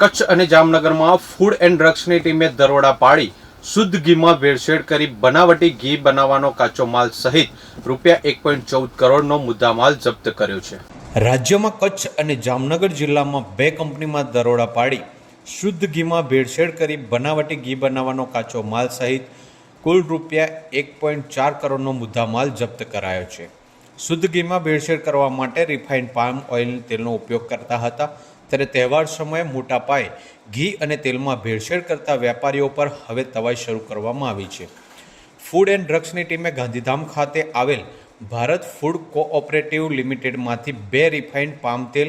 કચ્છ અને જામનગરમાં food and ડ્રગ્સની ટીમે દરોડા પાડી, શુદ્ધ ઘીમાં ભેળસેળ કરી બનાવટી ઘી બનાવવાનો કાચો માલ સહિત રૂપિયા એક પોઈન્ટ ચૌદ કરોડનો મુદ્દામાલ જપ્ત કર્યો છે. રાજ્યમાં કચ્છ અને જામનગર જિલ્લામાં બે કંપનીમાં દરોડા પાડી, શુદ્ધ ઘીમાં ભેળસેળ કરી બનાવટી ઘી બનાવવાનો કાચો માલ સહિત કુલ રૂપિયા એક પોઈન્ટ ચાર કરોડનો મુદ્દામાલ જપ્ત કરાયો છે. શુદ્ધ ઘીમાં ભેળસેળ કરવા માટે રિફાઇન્ડ પામ ઓઇલ તેલનો ઉપયોગ કરતા હતા. ત્યારે તહેવાર સમયે મોટા પાયે ઘી અને તેલમાં ભેળસેળ કરતા વેપારીઓ પર હવે તવાઈ શરૂ કરવામાં આવી છે. ફૂડ એન્ડ ડ્રગ્સની ટીમે ગાંધીધામ ખાતે આવેલ ભારત ફૂડ કોઓપરેટિવ લિમિટેડમાંથી બે રિફાઇન્ડ પામ તેલ,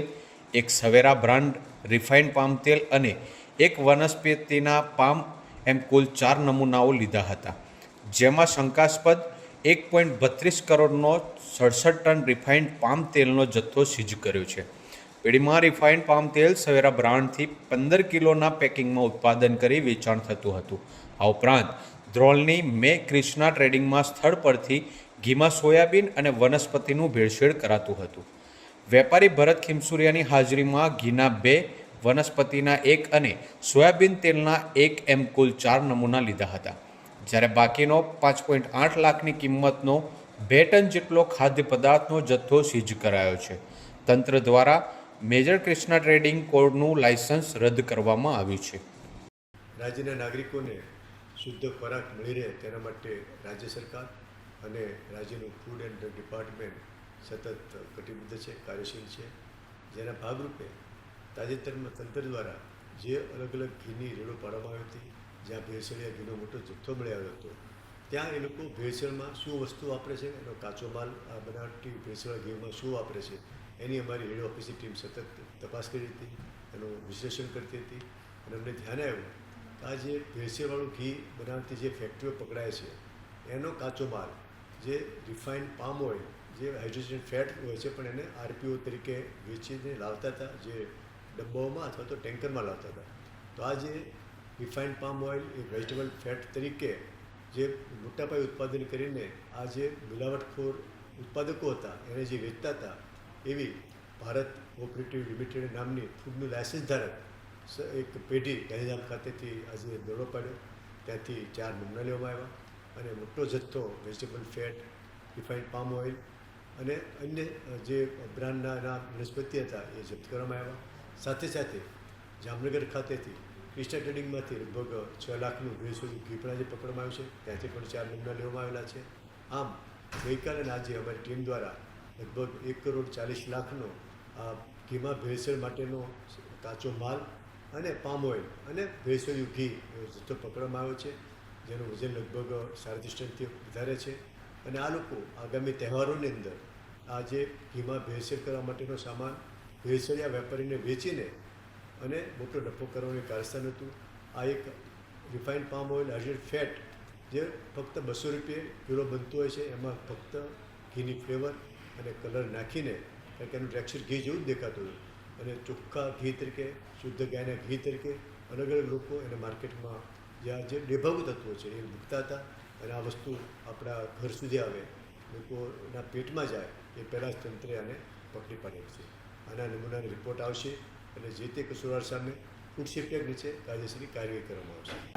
એક સવેરા બ્રાન્ડ રિફાઇન્ડ પામ તેલ અને એક વનસ્પતિના પામ એમ કુલ ચાર નમૂનાઓ લીધા હતા, જેમાં શંકાસ્પદ એક પોઈન્ટ બત્રીસ કરોડનો સડસઠ ટન રિફાઇન્ડ પામ તેલનો જથ્થો સીઝ કર્યો છે. પેઢીમાં રિફાઇન્ડ પામ તેલ સવેરા બ્રાન્ડથી પંદર કિલોના પેકિંગમાં ઉત્પાદન કરી વેચાણ થતું હતું. આ ઉપરાંત ધ્રોલની મે ક્રિષ્ના ટ્રેડિંગમાં સ્થળ પરથી ઘીમાં સોયાબીન અને વનસ્પતિનું ભેળસેળ કરાતું હતું. વેપારી ભરત ખીમસુરિયાની હાજરીમાં ઘીના બે, વનસ્પતિના એક અને સોયાબીન તેલના એક એમ કુલ ચાર નમૂના લીધા હતા. જ્યારે બાકીનો પાંચ પોઈન્ટ આઠ લાખની કિંમતનો બે ટન જેટલો ખાદ્ય પદાર્થનો જથ્થો સીઝ કરાયો છે. તંત્ર દ્વારા મેજર ક્રિષ્ના ટ્રેડિંગ કોડનું લાયસન્સ રદ કરવામાં આવ્યું છે. રાજ્યના નાગરિકોને શુદ્ધ ખોરાક મળી રહે તેના માટે રાજ્ય સરકાર અને રાજ્યનું ફૂડ એન્ડ ડિપાર્ટમેન્ટ સતત કટિબદ્ધ છે, કાર્યશીલ છે. જેના ભાગરૂપે તાજેતરમાં તંત્ર દ્વારા જે અલગ અલગ ઘીની રેડો પાડવામાં આવી હતી, જ્યાં ભેળસેળિયા ઘીનો મોટો જથ્થો મળી આવ્યો હતો, ત્યાં એ લોકો ભેળસેળમાં શું વસ્તુ વાપરે છે? એનો કાચો માલ આ બનાવટી ભેળસેળ ઘીમાં શું વાપરે છે? એની અમારી હેડ ઓફિસની ટીમ સતત તપાસ કરી હતી, એનું વિશ્લેષણ કરતી હતી અને અમને ધ્યાને આવ્યું કે આ જે ભેળસેવાળું ઘી બનાવતી જે ફેક્ટરીઓ પકડાય છે, એનો કાચો માલ, જે રિફાઇન્ડ પામ ઓઇલ જે હાઇડ્રોજન ફેટ હોય છે પણ એને આરપીઓ તરીકે વેચીને લાવતા હતા, જે ડબ્બાઓમાં અથવા તો ટેન્કરમાં લાવતા હતા. તો આ જે રિફાઇન્ડ પામ ઓઇલ એ વેજીટેબલ ફેટ તરીકે જે મોટા પાયે ઉત્પાદન કરીને આ જે મિલાવટખોર ઉત્પાદકો હતા, એને જે વેચતા હતા એવી ભારત કોઓપરેટિવ લિમિટેડ નામની ફૂડનું લાયસન્સ ધારક એક પેઢી ગાંધીધામ ખાતેથી આજે દોડો પાડ્યો. ત્યાંથી ચાર નમૂના લેવામાં આવ્યા અને મોટો જથ્થો vegetable fat refined palm oil અને અન્ય જે બ્રાન્ડના વનસ્પતિ હતા એ જપ્ત કરવામાં આવ્યા. સાથે સાથે જામનગર ખાતેથી ક્રિસ્ટા ટ્રેડિંગમાંથી લગભગ છ લાખનું ભેળસેળનું ઘી પણ આજે પકડવામાં આવ્યું છે. ત્યાંથી પણ ચાર નમૂના લેવામાં આવેલા છે. આમ ગઈકાલે આજે અમારી ટીમ દ્વારા લગભગ એક કરોડ ચાલીસ લાખનો આ ઘીમાં ભેળસેળ માટેનો કાચો માલ અને પામ ઓઇલ અને ભેળસેળિયું ઘી જથ્થો પકડવામાં આવ્યો છે, જેનું વજન લગભગ સાડત્રીસ ટનથી વધારે છે. અને આ લોકો આગામી તહેવારોની અંદર આ જે ઘીમાં ભેળસેળ કરવા માટેનો સામાન ભેળસેળિયા વેપારીને વેચીને અને મોટો ડફો કરવાનું એક હતું. આ એક refined palm oil hydrate fat જે ફક્ત બસો રૂપિયે કિલો બનતું હોય છે, એમાં ફક્ત ઘીની ફ્લેવર અને કલર નાખીને કારણ કે એનું ટેક્સચર ઘી જેવું જ દેખાતું હતું. અને ચોખ્ખા ઘી તરીકે, શુદ્ધ ગાયના ઘી તરીકે અલગ અલગ લોકો એને માર્કેટમાં જે આ જે ડેભાગુ તત્વો છે એ મૂકતા હતા. અને આ વસ્તુ આપણા ઘર સુધી આવે, લોકોના પેટમાં જાય, એ પહેલાં જ તંત્રે આને પકડી પાડેલ છે. આના નમૂનાનો રિપોર્ટ આવશે અને જે તે કસૂરવાર સામે ફૂડ સેફ્ટી એક્ટ નીચે કાયદેસરની કાર્યવાહી કરવામાં આવશે.